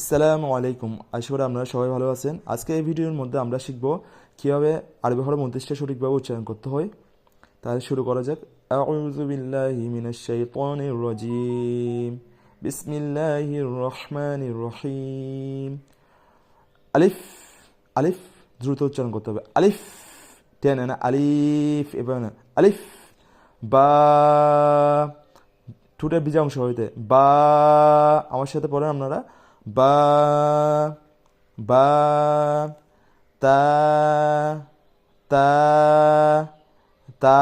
আসসালামু আলাইকুম। আশা করি আপনারা সবাই ভালো আছেন। আজকে এই ভিডিওর মধ্যে আমরা শিখব কীভাবে আরবি হরফ উনত্রিশটা সঠিকভাবে উচ্চারণ করতে হয়। তাহলে শুরু করা যাক। রাজিম। বিসমিল্লাহির রহমানির রহিম। আলিফ আলিফ দ্রুত উচ্চারণ করতে হবে। আলিফ, টেনে না, আলিফ, এভাবে না। আলিফ, বা, ঠুটের বিজা অংশ হইতে। বা, আমার সাথে পড়েন আপনারা। বা বা, তা তা তা,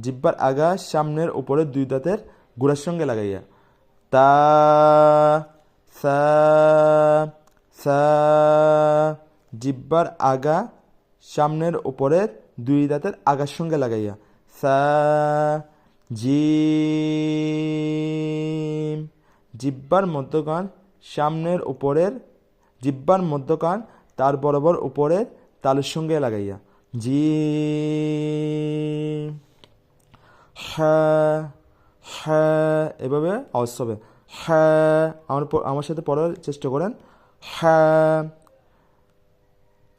জিব্বার আগা সামনের উপরে দুই দাঁতের গোড়ার সঙ্গে লাগাইয়া, তা, সা সা, জিব্বার আগা সামনের উপরের দুই দাঁতের আগার সঙ্গে লাগাইয়া, সা, জিম, জিব্বার মধ্যকান সামনের উপরের জিব্বার মধ্যকান, তার বরাবর উপরের তালের সঙ্গে লাগাইয়া। জি হ্যাঁ হ্যাঁ এভাবে আওয়াজ হবে। হ্যাঁ আমার আমার সাথে পড়ার চেষ্টা করেন। হ্যাঁ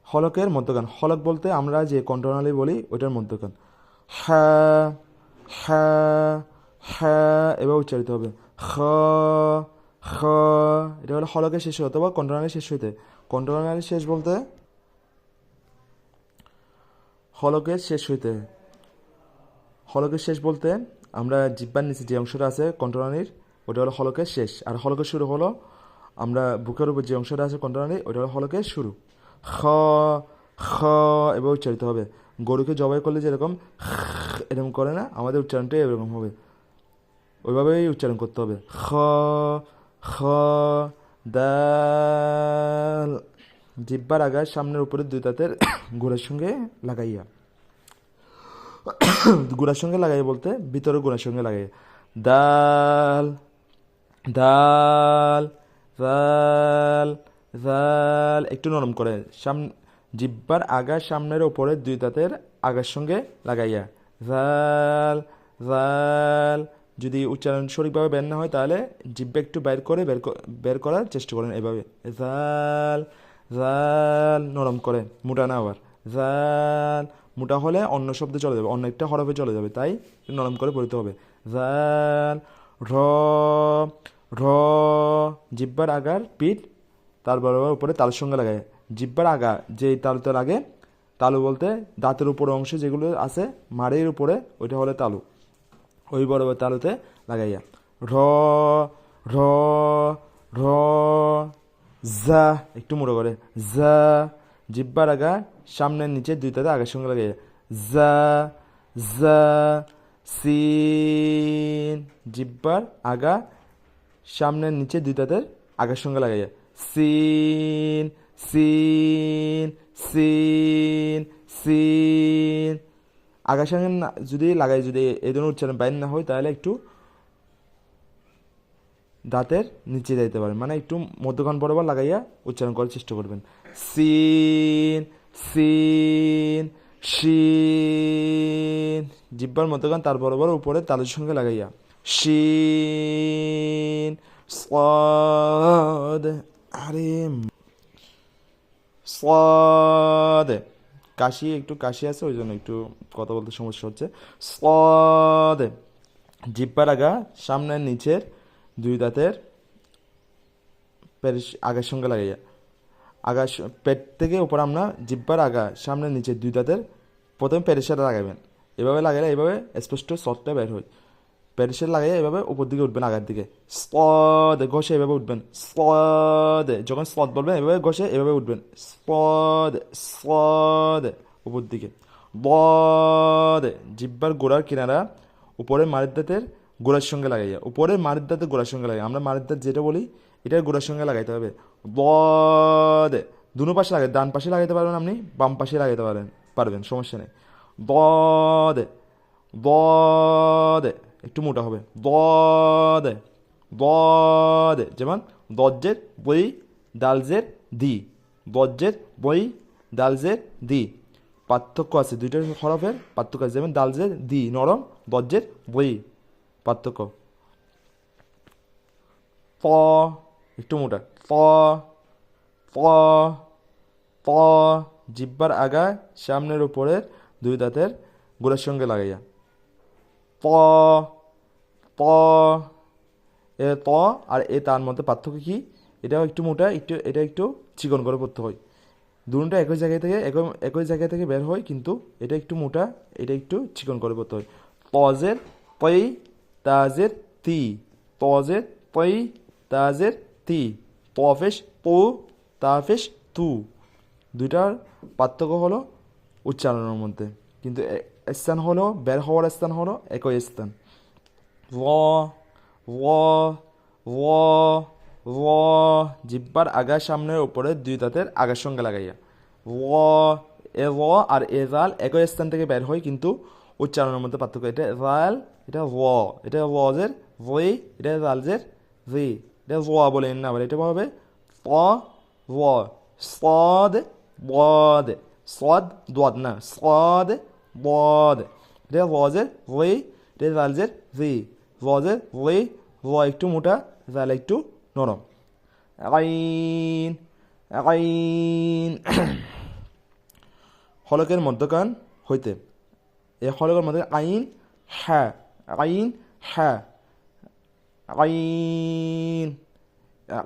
হলকের মধ্যখান হলক বলতে আমরা যে কন্ট্রোনালি বলি, ওইটার মধ্যখান হ্যাঁ হ্যাঁ হ্যাঁ এবার উচ্চারিত হবে। খ খ, এটা হলো হলকের শেষ হতে বা কন্ট্রোনালি শেষ হইতে। কন্ট্রোনালি শেষ বলতে? হলকের শেষ হইতে। হলকের শেষ বলতে, আমরা জিব্বার নিচে যে অংশটা আছে কন্ট্রোনালির ওটা হলো হলকের শেষ। আর হলকের শুরু হলো, আমরা বুকের উপর যে অংশটা আছে কন্ট্রোনালি ওটা হলো হলকের শুরু। খ খ এবার উচ্চারিত হবে। গরুকে জবাই করলে যেরকম এরকম করে না, আমাদের উচ্চারণটা এরকম হবে। ওইভাবেই উচ্চারণ করতে হবে। খ খ দাল জিব্বার আগার সামনের উপরে দুই দাঁতের গোড়ার সঙ্গে লাগাইয়া। গোড়ার সঙ্গে লাগাই বলতে ভিতরে গোড়ার সঙ্গে লাগাই দাল দাল জাল জাল একটু নরম করে। সাম, জিব্বার আগা সামনের ওপরে দুই দাঁতের আগার সঙ্গে লাগাইয়া। জাল জাল যদি উচ্চারণ সঠিকভাবে বের না হয়, তাহলে জিব্বা একটু বের করে, বের বের করার চেষ্টা করেন এভাবে। জাল জাল, নরম করে, মোটা না আবার জাল, মোটা হলে অন্য শব্দে চলে যাবে, অন্য একটা হরফে চলে যাবে, তাই নরম করে পড়তে হবে। জাল, র র, জিব্বার আগার পিঠ, তার বরাবর উপরে তালের সঙ্গে লাগায়। জিব্বার আগা যে তালুতে লাগে তালু বলতে দাঁতের উপর অংশ যেগুলো আছে, মাড়ির উপরে, ওইটা হলে তালু। ওই বরাবর তালুতে লাগাইয়া। র জা, একটু মোড়ো করে। জা, জিব্বার আগা সামনের নিচে দুই তাতে আগের সঙ্গে লাগাইয়া। জা জা, সিন, জিব্বার আগা সামনের নিচে দুই তাদের আগের সঙ্গে লাগাইয়া। সিন সিন সিন সিন না- যদি লাগাই, যদি এই ধরনের উচ্চারণ বাইর না হয়, তাহলে একটু দাঁতের নিচে যাইতে পারেন। মানে একটু মধ্যখান বরাবর লাগাইয়া উচ্চারণ করার চেষ্টা করবেন। সিন সিন, শিন, জিব্বার মধ্যখান, তার বরাবর উপরে তালের সঙ্গে লাগাইয়া। শিন আরে সাদ। কাশি, একটু কাশি আছে, ওই জন্য একটু কথা বলতে সমস্যা হচ্ছে। সদে জিব্বার আগা সামনের নিচের দুই দাঁতের প্যারিস আগের সঙ্গে লাগাইয়া। আগা পেট থেকে উপর আমরা জিব্বার আগা সামনের নিচে দুই দাঁতের প্রথমে প্যারিসটা লাগাবেন। এভাবে লাগাইলে এভাবে স্পষ্ট সদটা বের হয়। প্যারিসের লাগাইয়া এভাবে উপর দিকে উঠবেন, আগের দিকে। স্পদে ঘষে এভাবে উঠবেন। স্পদে, যখন স্পদ বলবেন এভাবে ঘষে এভাবে উঠবেন। স্পদে স্পদে উপর দিকে। বদে, জিব্বার গোড়ার কিনারা উপরে মারির দাঁতের গোড়ার সঙ্গে লাগাইয়া, উপরে মারির দাঁতের গোড়ার সঙ্গে লাগাই আমরা মারির দাঁত যেটা বলি, এটার গোড়ার সঙ্গে লাগাইতে হবে। বদে, দুনো পাশে লাগাই, ডান পাশে লাগাইতে পারবেন আপনি, বাম পাশে লাগাইতে পারেন, পারবেন, সমস্যা নেই। বদে বদে একটু মোটা হবে। বদে বদে যেমন দজ্জের বই, দালজের দি। বজ্জের বই, দালজের দি। পার্থক্য আছে দুইটার হরফের, পার্থক্য আছে যেমন দালজের দি নরম বজ্জের বই। পার্থক্য। প একটু মোটা। প প প জিব্বার আগায় সামনের উপরের দুই দাঁতের গোড়ার সঙ্গে লাগাইয়া। প এ, ত, আর এ তার মধ্যে পার্থক্য কি? এটাও একটু মোটা, একটু, এটা একটু চিকন করে পড়তে হয়। দুটো একই জায়গায় থেকে, একই জায়গা থেকে বের হয়, কিন্তু এটা একটু মোটা, এটা একটু চিকন করে পড়তে হয়। পজের পই তাজের তি পজের পই তাজের তি পফেশ পো তাফেশ তু দুইটার পার্থক্য হলো উচ্চারণের মধ্যে। কিন্তু স্থান হলো, বের হওয়ার স্থান হলো একই স্থান। ল ল ল ল জিব্বার আগা সামনের উপরে দুই দাঁতের আগার সঙ্গে লাগাইয়া। ল এ ল আর এ রাল একই স্থান থেকে বের হয় কিন্তু উচ্চারণের মধ্যে পার্থক্য। এটা রাল এটা ল এটা লজের ভই, এটা রালজের জি। এটা ল বলে না, আবার এটা হবে? প ল সদ, বদ। সদ দোয়াদ না, সদ, বদ। এটা লজের ভই, এটা রালজের জি। ওয়াজের ওই ওয়া একটু মোটা জাল একটু নরম আইন আইন হলকের মধ্যকান হইতে। এই হলকের মধ্যে আইন হ্যাঁ আইন হ্যাঁ আইন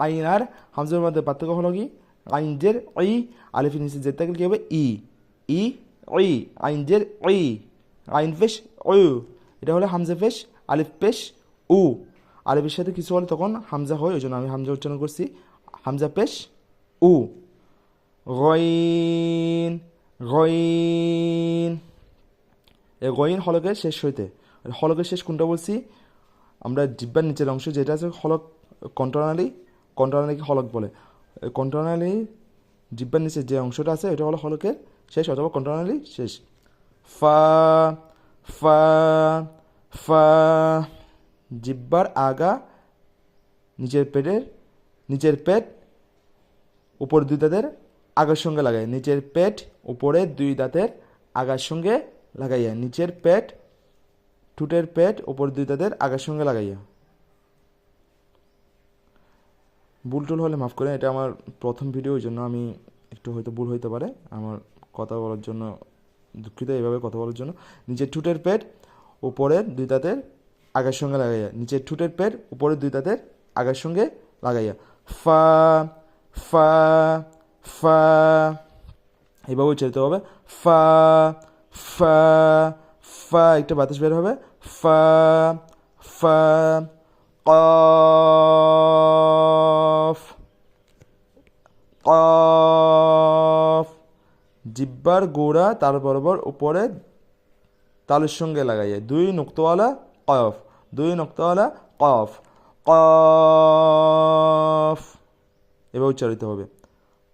আইন আর হামজের মধ্যে পার্থক্য হলো কি? আইনজের ওই আলিফের নিচে যেতে গেলে কি হবে? ই ই ওই আইনজের ওই আইন ফেস ও এটা হলো হামজে ফেস আলিফ পেশ উ। আলিফের সাথে কিছু হলে তখন হামজা হয় ওই জন্য আমি হামজা উচ্চারণ করছি। হামজা পেশ উ। গইন গইন। এ গইন হলকের শেষ হইতে। হলকের শেষ কোনটা বলছি? আমরা জিব্বার নিচের অংশ যেটা আছে, হলক কন্ট্রোনালি কন্ট্রোনালিকে হলক বলে। কন্ট্রোনালি জিব্বার নিচের যে অংশটা আছে, এটা হলো হলকের শেষ অথবা কন্ট্রোনালি শেষ। ফা ফা ফা, জিব্বার আগা নিচের পেটের নিচের পেট উপর দুই দাঁতের আগার সঙ্গে লাগাই নিচের পেট উপরে দুই দাঁতের আগার সঙ্গে লাগাইয়া। নিচের পেট, ঠুটের পেট উপর দুই দাঁতের আগার সঙ্গে লাগাইয়া। ভুল টুল হলে মাফ করে এটা আমার প্রথম ভিডিও ওই জন্য আমি একটু হয়তো ভুল হইতে পারে। আমার কথা বলার জন্য দুঃখিত এভাবে কথা বলার জন্য। নিচের ঠুটের পেট উপরের দুই দাঁতের আগের সঙ্গে লাগাইয়া নিচের ঠুটের পেট উপরের দুই দাঁতের আগের সঙ্গে লাগাইয়া। ফা ফা ফা এইভাবে উচ্চারিত হবে। ফা ফা ফা, একটা বাতাস বের হবে। ফা ফা, কফ কফ। জিব্বার গোড়া, তার বরাবর উপরে তালুর সঙ্গে লাগাইয়া দুই নুক্তওয়ালা কফ। দুই নুক্তওয়ালা কফ। কফ। এবার উচ্চারিত হবে।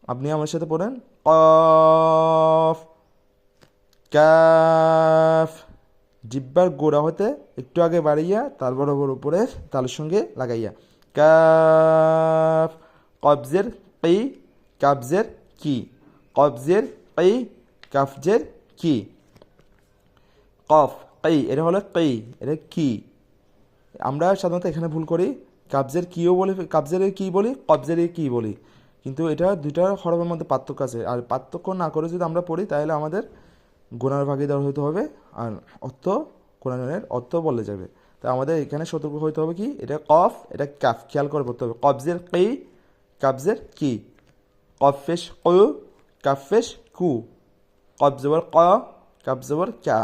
আপনি আমার সাথে পড়েন। কফ। ক্যাফ। জিব্বার গোড়া হতে একটু আগে বাড়িয়া তার বরাবর উপরে তালের সঙ্গে লাগাইয়া। কাফ কবজের কি কাবজের কি? কবজের কি কাফজের কি? কফ, কি, এটা হলো কি, এটা কি? আমরা সাধারণত এখানে ভুল করি, কাবজের কিও বলি, কাবজের কি বলি, কবজের কি বলি। কিন্তু এটা দুইটার হরফের মধ্যে পার্থক্য আছে। আর পার্থক্য না করে যদি আমরা পড়ি, তাহলে আমাদের গোনার ভাগিদার হইতে হবে, আর অর্থ কোরআনের অর্থ বলে যাবে। তা আমাদের এখানে সতর্ক হইতে হবে কি, এটা কফ, এটা কাফ, খেয়াল করে পড়তে হবে। কবজের কি, কাবজের কি? কফেশ কু কাফেশ কু। কবজবর ক কাবজবর ক্যা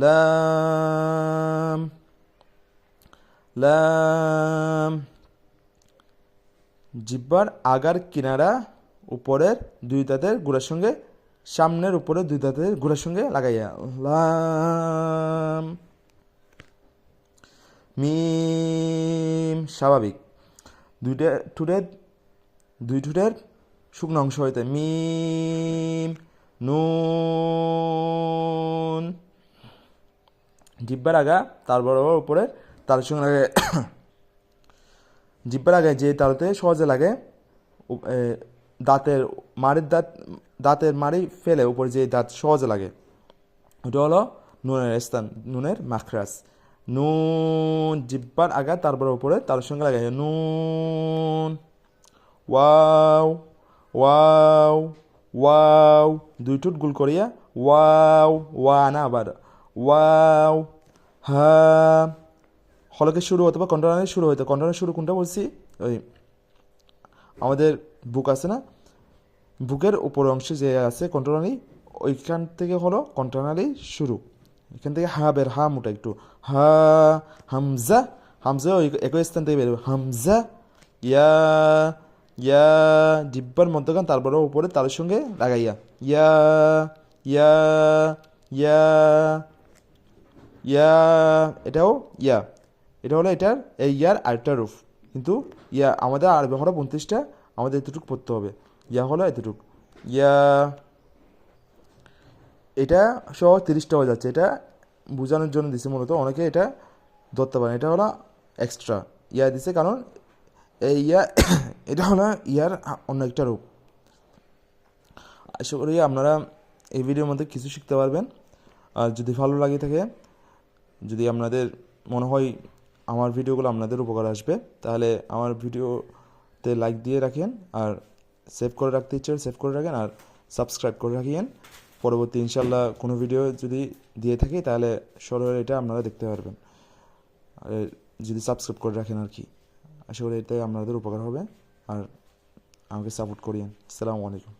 লাম লাম। জিব্বার আগার কিনারা উপরের দুই দাঁতের গুড়ার সঙ্গে, সামনের উপরে দুই দাঁতের গুড়ার সঙ্গে লাগাইয়া, লাম। মিম, স্বাভাবিক। দুইটা ঠুটের, দুই ঠুটের শুকনো অংশ হইতে মিম, নুন। জিব্বার আগা তার বরাবর উপরে তার সঙ্গে লাগে জিব্বার আগে যে তালুতে সহজে লাগে দাঁতের মাড়ির দাঁত, দাঁতের মাড়ি ফেলে উপরে যে দাঁত সহজে লাগে, ওটা হলো নুনের স্থান, নুনের মাখরাস নুন, জিব্বার আগা তারপর উপরে তার সঙ্গে লাগাইয়া নুন। ওয়াও ওয়াও ওয়াও, দুই টুট গুল করিয়া, ওয়াও ওয়া না আবার। ওয়াও হা হলকে শুরু হতে বা কন্ট্রোলারের শুরু হইতে। কন্ট্রোলারের শুরু কোনটা বলছি? ওই আমাদের বুক আছে না? বুকের উপর অংশে যে আছে কন্ট্রোলারি ওইখান থেকে হলো কন্ট্রোলারি শুরু। এখান থেকে হা বের, হা মোটা একটু। হা, হামজা হামজা ওই একই স্থান থেকে বেরোবে হামজা, ইয়া ইয়া, জিব্বার মধ্যখান তারপরে উপরে তার সঙ্গে লাগাইয়া। ইয়া ইয়া ইয়া ইয়া, এটাও ইয়া। এটা হলো এটার এই ইয়ার আরেকটা রূপ। কিন্তু ইয়া আমাদের আরবি হলো উনত্রিশটা, আমাদের এতটুকু পড়তে হবে। ইয়া হলো এতটুকু। ইয়া, এটা সহ তিরিশটা হয়ে যাচ্ছে। এটা বোঝানোর জন্য দিছে মূলত, অনেকে এটা ধরতে পারেন এটা হলো এক্সট্রা ইয়া দিছে কারণ এই ইয়া, এটা হলো ইয়ার অন্য একটা রূপ। আশা করি আপনারা এই ভিডিওর মধ্যে কিছু শিখতে পারবেন। আর যদি ভালো লাগে থাকে যদি আপনাদের মনে হয় আমার ভিডিওগুলো আপনাদের উপকার আসবে, তাহলে আমার ভিডিওতে লাইক দিয়ে রাখেন, আর সেভ করে রাখতে ইচ্ছে সেভ করে রাখেন, আর সাবস্ক্রাইব করে রাখিয়েন পরবর্তী ইনশাল্লাহ কোনো ভিডিও যদি দিয়ে থাকি, তাহলে সরাসরি এটা আপনারা দেখতে পারবেন। আর যদি সাবস্ক্রাইব করে রাখেন আর কি। আশা করি এটাই আপনাদের উপকার হবে, আর আমাকে সাপোর্ট করিয়েন। আসসালামু আলাইকুম।